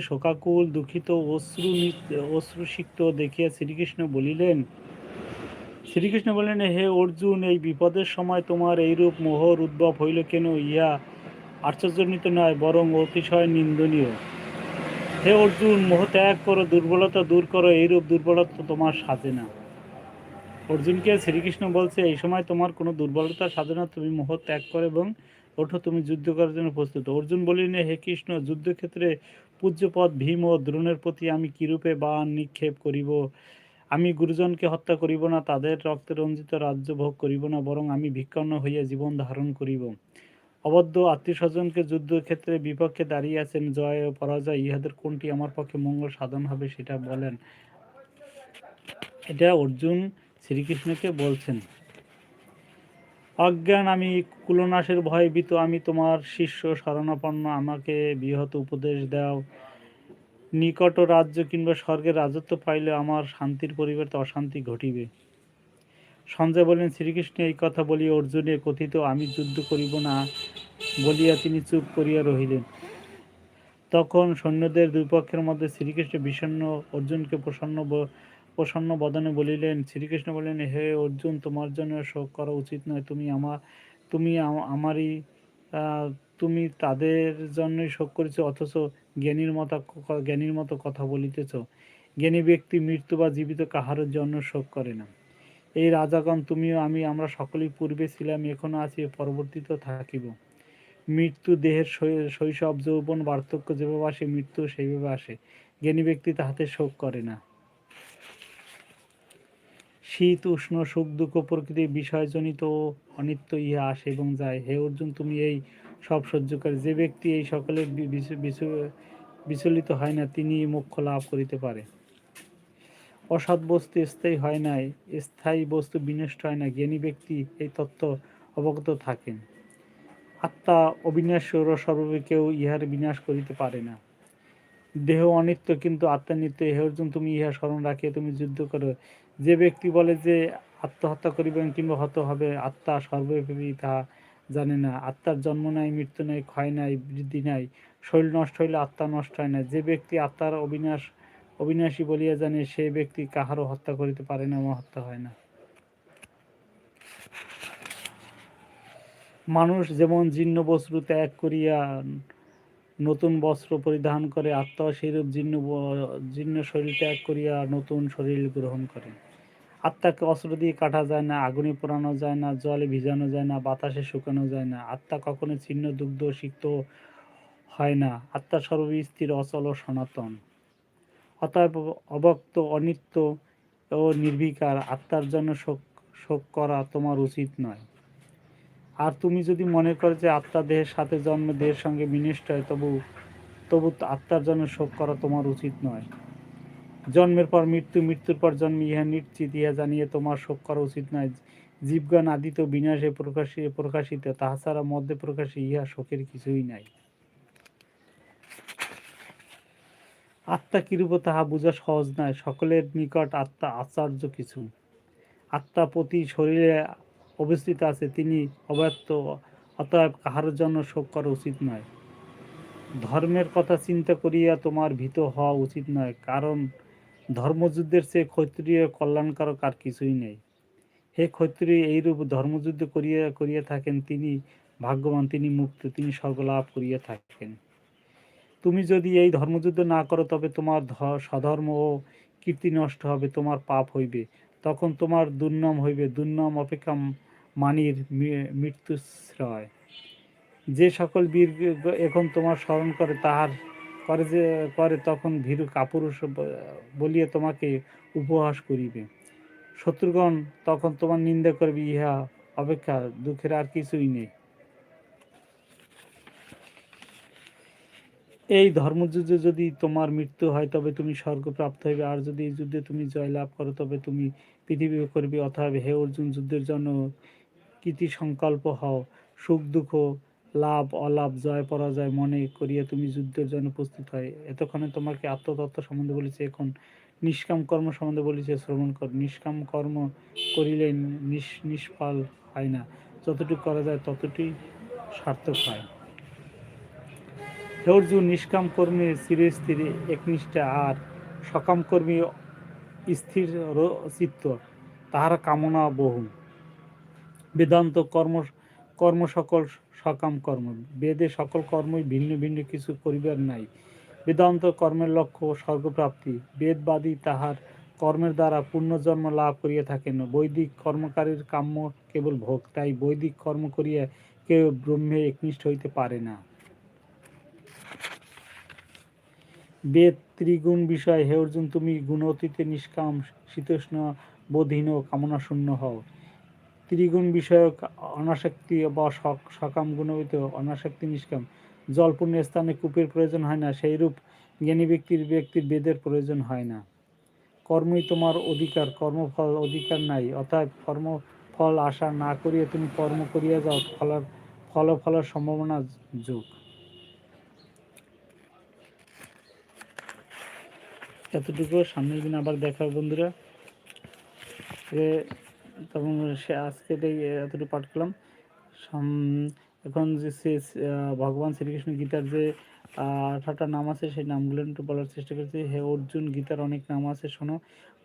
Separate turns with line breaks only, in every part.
শোকাকুল, দুঃখিত, অশ্রু অশ্রুসিক্ত দেখিয়া শ্রীকৃষ্ণ বলিলেন, শ্রীকৃষ্ণ বললেন, হে অর্জুন, এই বিপদের সময় তোমার এইরূপ মোহর উদ্ভব হইল কেন? ইহা আশ্চর্যজনিত নয়, বরং অতিশয় নিন্দনীয়। হে অর্জুন, মোহ ত্যাগ করো, দুর্বলতা দূর করো, এইরূপ দুর্বলতা তোমার সাজে না। অর্জুনকে শ্রীকৃষ্ণ বলছে, এই সময় তোমার কোনো দুর্বলতা সাজে না, তুমি মোহ ত্যাগ করো এবং ওঠো, তুমি যুদ্ধ করার জন্য প্রস্তুত। অর্জুন বলিনে হে কৃষ্ণ, যুদ্ধক্ষেত্রে পূজ্যপদ ভীম ও দ্রোণের প্রতি আমি কিরূপে বান নিক্ষেপ করিব? আমি গুরুজনকে হত্যা করিব না, তাদের রক্তে রঞ্জিত রাজ্য ভোগ করিব না, বরং আমি ভিক্ষান্ন হইয়া জীবন ধারণ করিব। অবদ্ধ আত্মীয় স্বজনকে যুদ্ধক্ষেত্রে বিপক্ষে দাঁড়িয়ে আছেন জয় ও পরাজয়, ইহাদের কোনটি আমার পক্ষে মঙ্গল সাধন হবে সেটা বলেন। এটা অর্জুন শ্রীকৃষ্ণকে বলছেন। অজ্ঞান আমি, কুলনাশের ভয়ে ভীত, আমি তোমার শিষ্য, শরণাপন্ন, আমাকে বৃহৎ উপদেশ দাও। নিকট রাজ্য কিংবা স্বর্গের রাজত্ব পাইলে আমার শান্তির পরিবর্তে অশান্তি ঘটিবে। সঞ্জয় বলেন শ্রীকৃষ্ণ, এই কথা বলিয়া অর্জুনে কথিত, আমি যুদ্ধ করিব না বলিয়া তিনি চুপ করিয়া রহিলেন। তখন সৈন্যদের দুই পক্ষের মধ্যে শ্রীকৃষ্ণ বিষণ্ন অর্জুনকে প্রসন্ন প্রসন্ন বদনে বলিলেন, শ্রীকৃষ্ণ বললেন, হে অর্জুন, তোমার জন্য শোক করা উচিত নয়। তুমি আমার তুমি আমারই তুমি তাদের জন্যই শোক করেছ, অথচ জ্ঞানীর মতো জ্ঞানীর মতো কথা বলিতেছ। জ্ঞানী ব্যক্তি মৃত্যু বা জীবিত কাহারের জন্য শোক করে না। এই রাজাগণ, তুমিও আমি, আমরা সকলেই পূর্বে ছিলাম, এখনও আছি পরবর্তীত থাকিব। মৃত্যু দেহের শৈশব, যৌবন, বার্ধক্য যেভাবে আসে মৃত্যু সেইভাবে আসে। জ্ঞানী ব্যক্তি তাহাতে শোক করে না। শীত, উষ্ণ, সুখ, দুঃখ প্রকৃতির বিষয়জনিত অনিত্য ইহা আসে এবং যায়। হে অর্জুন, তুমি এই সব সহ্য করে যে ব্যক্তি এই সকলের বিচলিত হয় না, তিনি মোক্ষ লাভ করিতে পারে। অসৎ বস্তু স্থায়ী হয় নাই, স্থায়ী বস্তু বিনষ্ট হয় না, জ্ঞানী ব্যক্তি এই তত্ত্ব অবগত থাকেন। আত্মা অবিনাশ সর্বে কেউ ইহার বিনাশ করিতে পারে না। দেহ অনিত্য কিন্তু আত্মা নিত্য, হে অর্জুন, তুমি ইহা স্মরণ রাখিয়া তুমি যুদ্ধ করো। যে ব্যক্তি বলে যে আত্মহত্যা করিবেন কিংবা হত হবে, আত্মা সর্বব্যাপী তাহা জানে না। আত্মার জন্ম নাই, মৃত্যু নাই, ক্ষয় নাই, বৃদ্ধি নাই শরীর নষ্ট হইলে আত্মা নষ্ট হয় না। যে ব্যক্তি আত্মার অবিনাশ, অবিনাশী বলিয়া জানে সেই ব্যক্তি কাহারও হত্যা করিতে পারে না হত্যা হয় না। মানুষ যেমন জীর্ণ বস্ত্র ত্যাগ করিয়া নতুন বস্ত্র পরিধান করে আত্মা সেইরূপ জীর্ণ জীর্ণ শরীর ত্যাগ করিয়া নতুন শরীর গ্রহণ করে। আত্মাকে অস্ত্র দিয়ে কাটা যায় না, আগুনে পোড়ানো যায় না, জলে ভিজানো যায় না, বাতাসে শুকানো যায় না। আত্মা কখনো ছিন্ন, দুগ্ধ, সিক্ত হয় না। আত্মা সর্বস্থির অচল, সনাতন। অতএব অবক্ত অনিত্য ও নির্বিকার আত্মার জন্য শোক শোক করা তোমার উচিত নয়। আর তুমি যদি মনে করো যে আত্মা দেহের সাথে জন্ম দেহের সঙ্গে বিনিষ্ট হয়, তবু তবু আত্মার জন্য শোক করা তোমার উচিত নয়। জন্মের পর মৃত্যু, মৃত্যুর পর জন্ম ইহা নিশ্চিত, ইহা জানিয়ে তোমার শোক করা উচিত নয়। জীবগান আদিত বিনাশে প্রকাশিত প্রকাশিত তাহাছাড়া মধ্যে প্রকাশে ইহা শোকের কিছুই নাই। আত্মা কিরূপ তাহা বোঝা সহজ নয়। সকলের নিকট আত্মা আচার্য কিছু। আত্মা প্রতি শরীরে অবস্থিত আছে, তিনি অব্যক্ত, অতএব কাহার জন্য শোক করা উচিত নয়। ধর্মের কথা চিন্তা করিয়া তোমার ভীত হওয়া উচিত নয়, কারণ ধর্মযুদ্ধের চেয়ে ক্ষত্রিয় কল্যাণকারক আর কিছুই নেই। হে ক্ষত্রিয়, এইরূপ ধর্মযুদ্ধ করিয়া করিয়া থাকেন, তিনি ভাগ্যবান, তিনি মুক্ত, তিনি স্বর্গলাভ করিয়া থাকেন। তুমি যদি এই ধর্মযুদ্ধ না করো, তবে তোমার সধর্ম ও কীর্তি নষ্ট হবে, তোমার পাপ হইবে। তখন তোমার দুর্নাম হইবে। দুর্নাম অপেক্ষা মানির মৃত্যুশ্রয়। যে সকল বীর এখন তোমার স্মরণ করে, তাহার করে যে, করে তখন ভীরু কাপুরুষ বলিয়া তোমাকে উপহাস করিবে। শত্রুগণ তখন তোমার নিন্দা করবে, ইহা অপেক্ষা দুঃখের আর কিছুই নেই। এই ধর্মযুদ্ধে যদি তোমার মৃত্যু হয়, তবে তুমি স্বর্গ প্রাপ্ত হইবে। আর যদি এই যুদ্ধে তুমি জয়লাভ করো, তবে তুমি পৃথিবী করবে অথবা হে অর্জুন, যুদ্ধের জন্য কৃতি সংকল্প হও। সুখ, দুঃখ, লাভ, অলাভ, জয়, পরাজয় মনে করিয়া তুমি যুদ্ধের জন্য প্রস্তুত হয়। এতক্ষণে তোমাকে আত্মতত্ত্ব সম্বন্ধে বলেছে, এখন নিষ্কাম কর্ম সম্বন্ধে বলেছে, শ্রবণ কর। নিষ্কাম কর্ম করিলে নিষ্ফল হয় না। যতটুকু করা যায় ততটুকুই সার্থক হয়। হে অর্জুন, নিষ্কাম কর্মী চিরস্থির একনিষ্ঠা আর সকাম কর্মী স্থির চিত্ত, তাহার কামনা বহু বেদান্ত কর্ম কর্ম সকল সকাম কর্ম। বেদে সকল কর্মই ভিন্ন ভিন্ন কিছু করিবার নাই। বেদান্ত কর্মের লক্ষ্য স্বর্গপ্রাপ্তি। বেদবাদী তাহার কর্মের দ্বারা পুণ্যজন্ম লাভ করিয়া থাকেন। বৈদিক কর্মকারীর কাম্য কেবল ভোগ, তাই বৈদিক কর্ম করিয়া কেউ ব্রহ্মে একনিষ্ঠ হইতে পারে না। বেদ ত্রিগুণ বিষয় হে অর্জুন, তুমি গুণ অতীতে নিষ্কাম, শীতোষ্ণ বোধহীন কামনা শূন্য হও। ত্রিগুণ বিষয়ক অনাসক্তি বা সকাম গুণবিত অনাসক্তি নিষ্কাম। জলপূর্ণ স্থানে কূপের প্রয়োজন হয় না, সেইরূপ জ্ঞানী ব্যক্তির ব্যক্তির বেদের প্রয়োজন হয় না। কর্মই তোমার অধিকার, কর্মফল অধিকার নাই অর্থাৎ কর্মফল আশা না করিয়া তুমি কর্ম করিয়া যাও, ফলার ফল ফলার সম্ভাবনা যোগ। এতটুকু। সামনের দিন আবার দেখা বন্ধুরা। তখন সে আজকে এতটুকু পাঠ করলাম। এখন যে ভগবান শ্রীকৃষ্ণ গীতার যে আহ, আঠারোটা নাম আছে সেই নামগুলো একটু বলার চেষ্টা করছি। হে অর্জুন গীতার অনেক নাম আছে শোনো।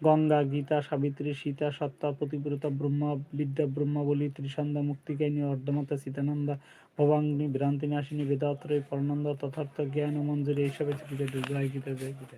গঙ্গা গীতা সাবিত্রী সীতা সত্তা প্রতিব্রতা ব্রহ্মা বিদ্যা ব্রহ্মাবলী ত্রিসন্ধ্যা মুক্তিকাহিনী অর্ধমাতা সীতানন্দা ভবাঙ্গিনী ভ্রান্তি নাশিনী বেদাত্রয় পরনন্দ তথার্থ জ্ঞান ও মঞ্জুরি এইসব হচ্ছে গীতা জয় গীতা জয় গীতা।